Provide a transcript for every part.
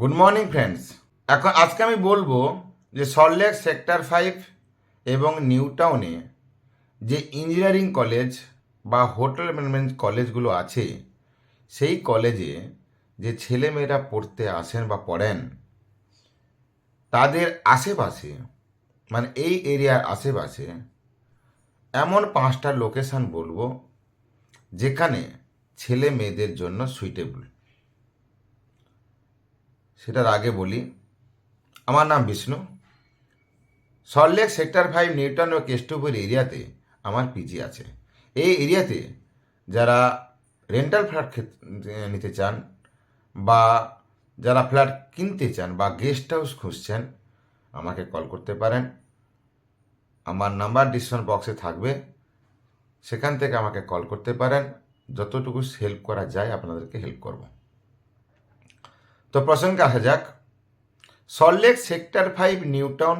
Good morning friends এখন আজকে আমি বলব যে সল্টলেক সেক্টর ফাইভ এবং নিউ টাউনে যে ইঞ্জিনিয়ারিং কলেজ বা হোটেল ম্যানেজমেন্ট কলেজগুলো আছে, সেই কলেজে যে ছেলেমেয়েরা পড়তে আসেন বা পড়েন, তাদের আশেপাশে মানে এই এরিয়ার আশেপাশে এমন পাঁচটা লোকেশন বলব, যেখানে ছেলে মেয়েদের জন্য সুইটেবল সেটার আগে বলি। আমার নাম Bishnu. Salt Lake sector five Newton ও কেষ্টপুর এরিয়াতে আমার পিজি আছে। এই এরিয়াতে যারা রেন্টাল ফ্ল্যাট নিতে চান বা যারা ফ্ল্যাট কিনতে চান বা গেস্ট হাউস খুঁজছেন, আমাকে কল করতে পারেন। আমার নাম্বার ডিসিশন বক্সে থাকবে। সেখান থেকে আমাকে কল করতে পারেন। যতটুকু হেল্প করা যায় আপনাদেরকে হেল্প করব। তো প্রসঙ্গে আসা যাক। সল্টলেক সেক্টর ফাইভ নিউটাউন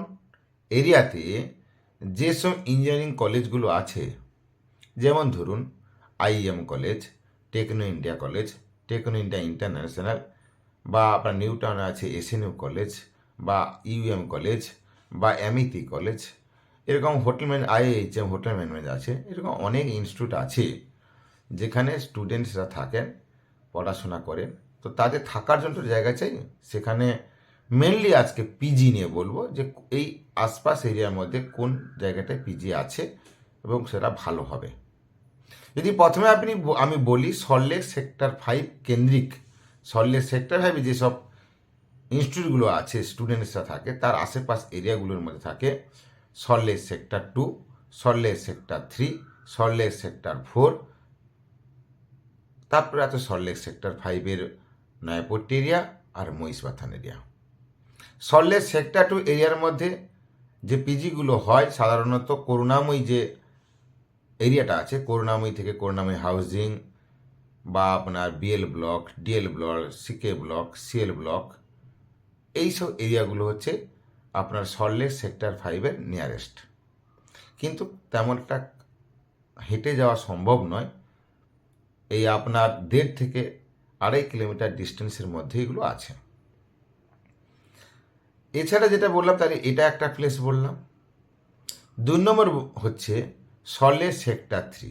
এরিয়াতে যেসব ইঞ্জিনিয়ারিং কলেজগুলো আছে, যেমন ধরুন IEM college Techno India college Techno India international বা আপনার নিউটাউনে আছে এসএনইউ কলেজ বা ইউএম কলেজ বা এমইতি কলেজ এরকম hotel man IHM hotel management আছে, এরকম অনেক ইনস্টিটিউট আছে যেখানে স্টুডেন্টসরা থাকেন, পড়াশোনা করেন। তো তাদের থাকার জন্য জায়গা চাই। সেখানে মেনলি আজকে পিজি নিয়ে বলব যে এই আশপাশ এরিয়ার মধ্যে কোন জায়গাটায় পিজি আছে এবং সেটা ভালো হবে। যদি প্রথমে আপনি আমি বলি সল্টলেক সেক্টর ফাইভ কেন্দ্রিক সল্টলেক সেক্টর ফাইভে যেসব ইনস্টিটিউটগুলো আছে স্টুডেন্টসরা থাকে, তার আশেপাশ এরিয়াগুলোর মধ্যে থাকে Salt Lake sector two Salt Lake sector three Salt Lake sector four তারপরে আছে সল্টলেক সেক্টর ফাইভের নয়াপট্টি এরিয়া আর Mahishbathan area Salt Lake sector two এরিয়ার মধ্যে যে পিজিগুলো হয়, সাধারণত করুণাময়ী যে এরিয়াটা আছে, করুণাময়ী থেকে করুণাময়ী হাউজিং বা আপনার BL block, DL block, CK block, CL block, এইসব এরিয়াগুলো হচ্ছে আপনার সল্টলেক সেক্টর ফাইভের নিয়ারেস্ট। কিন্তু তেমন একটা হেঁটে যাওয়া সম্ভব নয়। এই আপনার দেড় থেকে আড়াই কিলোমিটার ডিস্টেন্সের মধ্যে এগুলো আছে। এছাড়া যেটা বললাম, তাহলে এটা একটা প্লেস বললাম। দুই নম্বর হচ্ছে সলে সেক্টর থ্রি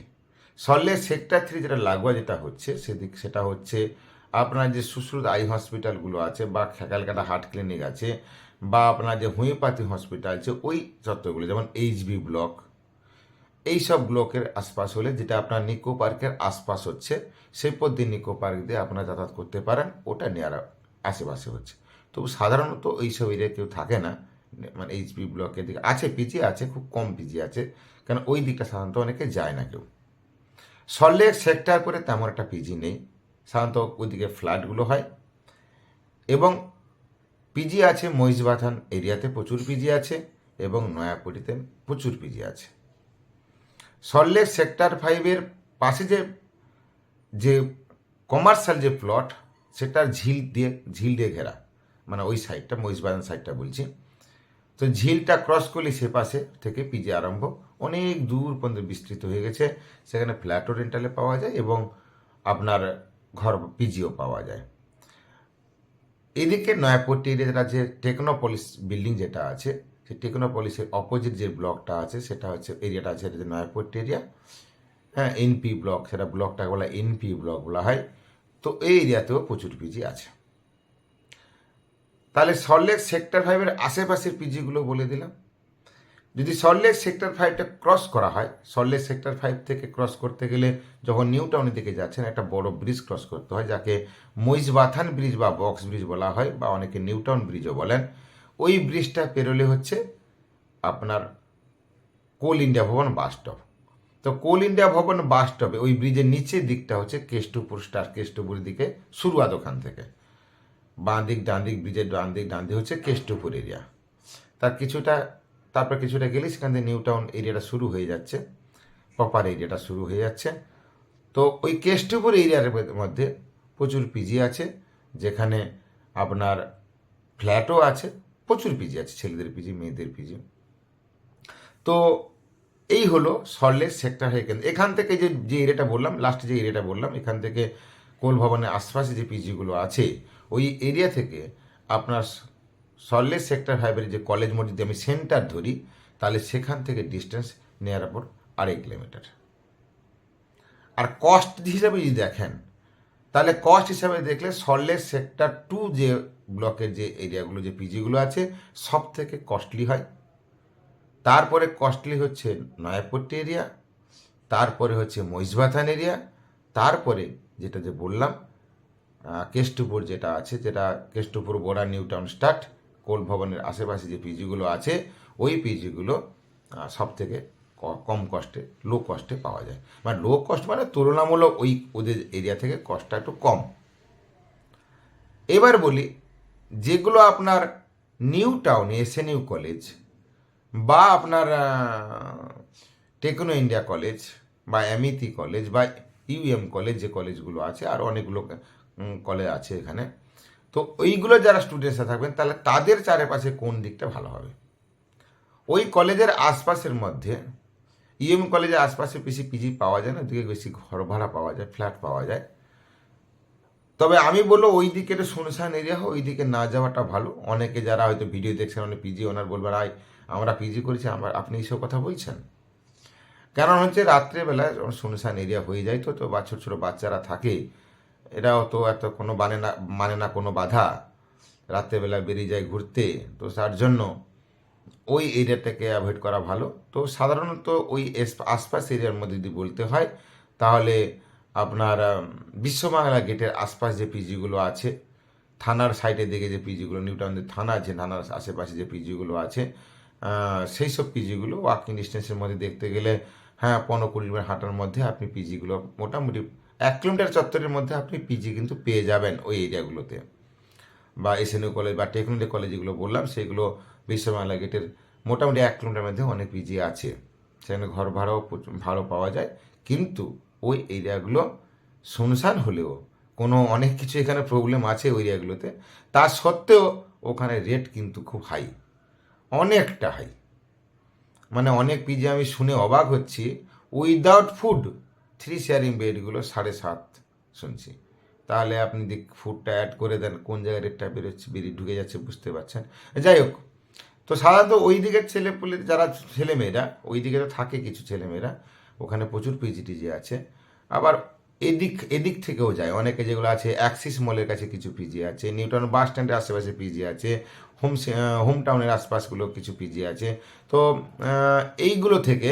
সলে সেক্টর থ্রি যেটা লাগোয়া যেটা হচ্ছে, সেদিক সেটা হচ্ছে আপনার যে সুশ্রুত আই হসপিটালগুলো আছে, বা খেকালকাটা হার্ট ক্লিনিক আছে, বা আপনার যে হোমিওপ্যাথি হসপিটাল আছে, ওই চত্বরগুলো, যেমন এইচবি ব্লক এই সব ব্লকের আশপাশ হলে যেটা আপনার নিকো পার্কের আশপাশ হচ্ছে, সেই পথ দিয়ে নিকো পার্ক দিয়ে আপনারা যাতায়াত করতে পারেন, ওটা নেওয়ার আশেপাশে হচ্ছে। তবু সাধারণত এই সব এরিয়া কেউ থাকে না মানে এইচপি ব্লকের দিকে। আছে পিজি আছে, খুব কম পিজি আছে কারণ ওই দিকটা সাধারণত অনেকে যায় না কেউ। সল্টলেক সেক্টর করে তেমন একটা পিজি নেই, সাধারণত ওইদিকে ফ্ল্যাটগুলো হয়। এবং পিজি আছে মহিষবাথান এরিয়াতে প্রচুর পিজি আছে, এবং নয়াপটিতে প্রচুর পিজি আছে। সল্টলেক সেক্টর ফাইভের পাশে যে যে কমার্শিয়াল যে প্লট, সেটার ঝিল দিয়ে ঝিল দিয়ে ঘেরা। মানে ওই সাইডটা মহিষবাজান সাইডটা বলছি। তো ঝিলটা ক্রস করলে সে পাশে থেকে পিজে আরম্ভ। অনেক দূর পর্যন্ত বিস্তৃত হয়ে গেছে। সেখানে ফ্ল্যাটও রেন্টালে পাওয়া যায় এবং আপনার ঘর পিজিও পাওয়া যায়। এদিকে নয়াপট্টি এরিয়াটা যে টেকনোপলিস বিল্ডিং যেটা আছে সেই টেকনোপলিসের অপোজিট যে ব্লকটা আছে, সেটা হচ্ছে এরিয়াটা আছে, এটা হচ্ছে নয়াপট্টি এরিয়া হ্যাঁ এনপি ব্লক, সেটা ব্লকটাকে বলা এনপি ব্লক বলা হয়। তো এই এরিয়াতেও প্রচুর পিজি আছে। তাহলে সল্টলেক সেক্টর ফাইভের আশেপাশের পিজিগুলো বলে দিলাম। যদি সল্টলেক সেক্টর ফাইভটা ক্রস করা হয় সল্টলেক সেক্টর ফাইভ থেকে ক্রস করতে গেলে যখন নিউ টাউনের দিকে যাচ্ছেন, একটা বড় ব্রিজ ক্রস করতে হয়, যাকে মহিষবাথান ব্রিজ বা বক্স ব্রিজ বলা হয়, বা অনেকে নিউ টাউন ব্রিজও বলেন। ওই ব্রিজটা পেরোলে হচ্ছে আপনার কোল ইন্ডিয়া ভবন বাস স্টপ। তো কোল ইন্ডিয়া ভবন বাস স্টপে ওই ব্রিজের নিচের দিকটা হচ্ছে কেষ্টপুর স্টার কেষ্টপুরের দিকে শুরুয়াত ওখান থেকে। বাঁ দিক ডান দিক ব্রিজের ডান দিক ডান দিক হচ্ছে কেষ্টপুর এরিয়া তার কিছুটা, তারপর কিছুটা গেলে সেখান থেকে নিউ টাউন এরিয়াটা শুরু হয়ে যাচ্ছে প্রপার এরিয়াটা শুরু হয়ে যাচ্ছে। তো ওই কেষ্টপুর এরিয়ার মধ্যে প্রচুর পিজি আছে, যেখানে আপনার ফ্ল্যাটও আছে প্রচুর পিজি আছে, ছেলেদের পিজি মেয়েদের পিজি তো এই হলো সল্টলেক সেক্টর হয়ে কেন্দ্র। এখান থেকে যে যে এরিয়াটা বললাম লাস্টে যে এরিয়াটা বললাম, এখান থেকে কোল ভবনের আশপাশে যে পিজিগুলো আছে, ওই এরিয়া থেকে আপনার সল্লেস সেক্টর ফাইভের যে কলেজ মোড় যদি আমি সেন্টার ধরি, তাহলে সেখান থেকে ডিস্টেন্স নিয়ার অ্যাবাউট আড়াই কিলোমিটার আর কস্ট হিসাবে যদি দেখেন তাহলে কস্ট হিসাবে দেখলে সল্লেস সেক্টর টু যে ব্লকের যে এরিয়াগুলো যে পিজিগুলো আছে সব থেকে কস্টলি হয়। তারপরে কস্টলি হচ্ছে নয়াপট্টি এরিয়া তারপরে হচ্ছে মহিষবাথান এরিয়া তারপরে যেটা যে বললাম কেষ্টপুর যেটা আছে, যেটা কেষ্টপুর বোরা নিউ টাউন স্টার্ট কোল ভবনের আশেপাশে যে পিজিগুলো আছে, ওই পিজিগুলো সব থেকে কম কস্টে লো কস্টে পাওয়া যায়। মানে লো কস্ট মানে তুলনামূলক ওই ওদের এরিয়া থেকে কস্টটা একটু কম। এবার বলি, যেগুলো আপনার নিউ টাউন টাউনে এসএনইউ কলেজ বা আপনার টেকনো ইন্ডিয়া কলেজ বা এমিতি কলেজ বা ইউএম কলেজ যে কলেজগুলো আছে, আর অনেকগুলো কলেজ আছে এখানে। তো ওইগুলো যারা স্টুডেন্টসরা থাকবেন, তাহলে তাদের চারিপাশে কোন দিকটা ভালো হবে? ওই কলেজের আশপাশের মধ্যে ইএম কলেজের আশপাশে বেশি পিজি পাওয়া যায় না, ওদিকে বেশি ঘর ভাড়া পাওয়া যায় ফ্ল্যাট পাওয়া যায়। তবে আমি বলব ওই দিকে একটু শুনশান এরিয়া হোক, ওই দিকে না যাওয়াটা ভালো। অনেকে যারা হয়তো ভিডিও দেখছেন, অনেক পিজি ওনার বলবার আয়, আমরা পিজি করেছি, আমরা আপনি এইসব কথা বলছেন। কারণ হচ্ছে রাত্রেবেলায় শুনশান এরিয়া হয়ে যায় তো তো বা ছোটো ছোটো বাচ্চারা থাকে, এরাও তো এত কোনো মানে না মানে না কোনো বাধা। রাত্রেবেলা বেরিয়ে যায় ঘুরতে, তো তার জন্য ওই এরিয়াটাকে অ্যাভয়েড করা ভালো। তো সাধারণত ওই আশপাশ এরিয়ার মধ্যে যদি বলতে হয়, তাহলে আপনার বিশ্ববাংলা গেটের আশপাশ যে পিজিগুলো আছে, থানার সাইডের দিকে যে পিজিগুলো নিউটাউনের থানা আছে, থানার আশেপাশে যে পিজিগুলো আছে সেই সব পিজিগুলো ওয়াকিং ডিস্টেন্সের মধ্যে দেখতে গেলে হ্যাঁ পনেরো কুড়ি মিনিট হাঁটার মধ্যে আপনি পিজিগুলো মোটামুটি এক কিলোমিটার চত্বরের মধ্যে আপনি পিজি কিন্তু পেয়ে যাবেন ওই এরিয়াগুলোতে বা এসএনইউ কলেজ বা টেকনোলজি কলেজ যেগুলো বললাম, সেগুলো বিশ্ববাংলা গেটের মোটামুটি এক কিলোমিটার মধ্যে অনেক পিজি আছে। সেখানে ঘর ভাড়াও ভালো পাওয়া যায়। কিন্তু ওই এরিয়াগুলো শুনশান হলেও কোনো অনেক কিছু এখানে প্রবলেম আছে ওই এরিয়াগুলোতে তা সত্ত্বেও ওখানে রেট কিন্তু খুব হাই অনেকটা হাই মানে অনেক পিজি আমি শুনে অবাক হচ্ছি। উইদাউট ফুড থ্রি শেয়ারিং বেডগুলো সাড়ে সাত শুনছি। তাহলে আপনি দিক ফুডটা অ্যাড করে দেন, কোন জায়গায় রেটটা বেরোচ্ছে, বেরিয়ে ঢুকে যাচ্ছে বুঝতে পারছেন। যাই হোক তো সাধারণত ওই দিকের ছেলেপুলে যারা ছেলেমেয়েরা ওই দিকে তো থাকে কিছু ছেলেমেয়েরা ওখানে প্রচুর পিজিটিজি আছে। আবার এদিক এদিক থেকেও যায়। অনেকে যেগুলো আছে অ্যাক্সিস মলের কাছে কিছু পিজি আছে নিউটন বাস স্ট্যান্ডের আশেপাশে পিজি আছে হোম হোম টাউনের আশপাশগুলো কিছু পিজি আছে। তো এইগুলো থেকে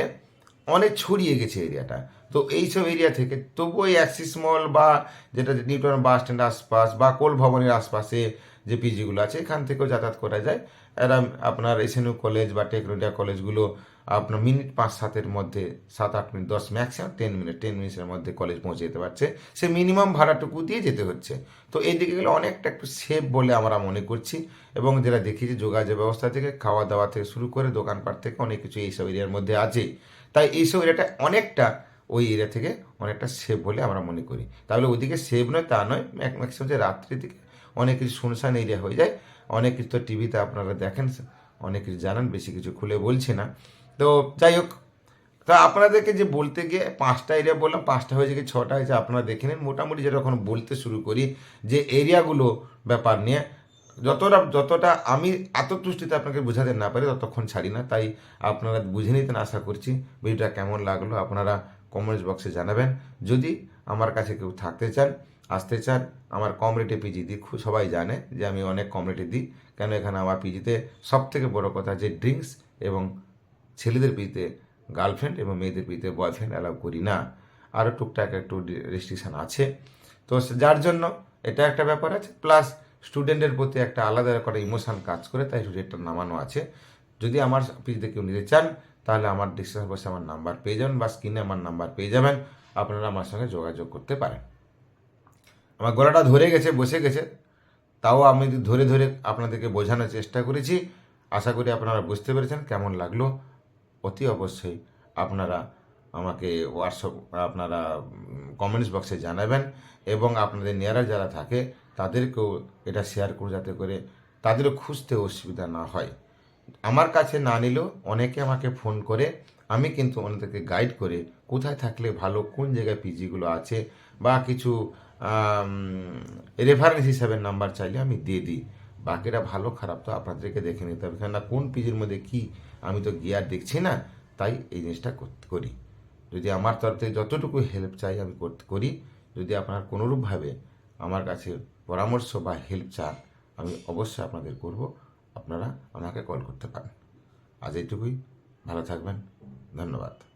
অনেক ছড়িয়ে গেছে এরিয়াটা তো এইসব এরিয়া থেকে তবুও এই অ্যাক্সিস মল বা যেটা নিউটন বাস স্ট্যান্ডের আশপাশ বা কোল ভবনের আশপাশে যে পিজিগুলো আছে, এখান থেকেও যাতায়াত করা যায়। এরা আপনার এসএনইউ কলেজ বা টেকনোডিয়া কলেজগুলো আপনার মিনিট পাঁচ সাতের মধ্যে, সাত আট মিনিট দশ ম্যাক্সিমাম টেন মিনিট টেন মিনিটের মধ্যে কলেজ পৌঁছে যেতে পারছে। সে মিনিমাম ভাড়াটুকু দিয়ে যেতে হচ্ছে। তো এই দিকে গেলে অনেকটা একটু সেফ বলে আমরা মনে করছি। এবং যেটা দেখি যে যোগাযোগ ব্যবস্থা থেকে খাওয়া দাওয়া থেকে শুরু করে দোকানপাট থেকে অনেক কিছু এইসব এরিয়ার মধ্যে আছে। তাই এইসব এরিয়াটা অনেকটা ওই এরিয়া থেকে অনেকটা সেফ বলে আমরা মনে করি। তাহলে ওইদিকে সেফ নয়, তা নয়, ম্যাক্সিমাম যে রাত্রির দিকে অনেক কিছু শুনশান এরিয়া হয়ে যায়। অনেক কিছু তো টিভিতে আপনারা দেখেন, অনেক কিছু জানান, বেশি কিছু খুলে বলছি না। তো যাই হোক, তা আপনাদেরকে যে বলতে গিয়ে পাঁচটা এরিয়া বললাম, পাঁচটা হয়েছে কি ছটা হয়েছে আপনারা দেখে নিন। মোটামুটি যখন বলতে শুরু করি, যে এরিয়াগুলো ব্যাপার নিয়ে, যতটা যতটা আমি এত তুষ্টিতে আপনাকে বোঝাতে না পারি, ততক্ষণ ছাড়ি না। তাই আপনারা বুঝে নিতেন, আশা করছি ভিডিওটা কেমন লাগল, আপনারা কমেন্টস বক্সে জানাবেন। যদি আমার কাছে কেউ থাকতে চান আসতে চান, আমার কম রেটে পিজি দিই খুব সবাই জানে যে আমি অনেক কম রেটে দিই। কেন এখানে আমার পিজিতে সব থেকে বড় কথা যে ড্রিঙ্কস এবং ছেলেদের পিতে গার্লফ্রেন্ড এবং মেয়েদের পিতে বয়ফ্রেন্ড অ্যালাউ করি না। আরও টুকটাক একটু রেস্ট্রিকশান আছে। তো যার জন্য এটা একটা ব্যাপার আছে প্লাস স্টুডেন্টের প্রতি একটা আলাদা একটা ইমোশান কাজ করে, তাই রেটটা নামানো আছে। যদি আমার পিজিতে কেউ নিতে চান, তাহলে আমার ডিসক্রিপশন বসে আমার নাম্বার পেয়ে যাবেন বা স্ক্রিনে আমার নাম্বার পেয়ে যাবেন। আপনারা আমার সঙ্গে যোগাযোগ করতে পারেন। আমার গলাটা ধরে গেছে, বসে গেছে। তাও আমি ধরে ধরে আপনাদেরকে বোঝানোর চেষ্টা করেছি। আশা করি আপনারা বুঝতে পেরেছেন কেমন লাগল। অতি অবশ্যই আপনারা আমাকে হোয়াটসঅ্যাপ আপনারা কমেন্টস বক্সে জানাবেন এবং আপনাদের নিয়ারা যারা থাকে, তাদেরকেও এটা শেয়ার করুন যাতে করে তাদেরও খুঁজতে অসুবিধা না হয়। আমার কাছে না নিলেও অনেকে আমাকে ফোন করে। আমি কিন্তু ওনাদেরকে গাইড করে কোথায় থাকলে ভালো, কোন জায়গায় পিজিগুলো আছে বা কিছু রেফারেন্স হিসাবে নাম্বার চাইলে আমি দিয়ে দিই। বাকিটা ভালো, খারাপ তো আপনাদেরকে দেখে নিতে হবে। কেননা কোন পিজির মধ্যে কি আমি তো গিয়ার দেখছি না, তাই এই জিনিসটা করি যদি আমার তরফ থেকে যতটুকু হেল্প চাই আমি করি যদি আপনার কোনোরূপভাবে আমার কাছে পরামর্শ বা হেল্প চান, আমি অবশ্যই আপনাদের করব। আপনারা আমাকে কল করতে পারেন। আজ এইটুকুই। ভালো থাকবেন। ধন্যবাদ।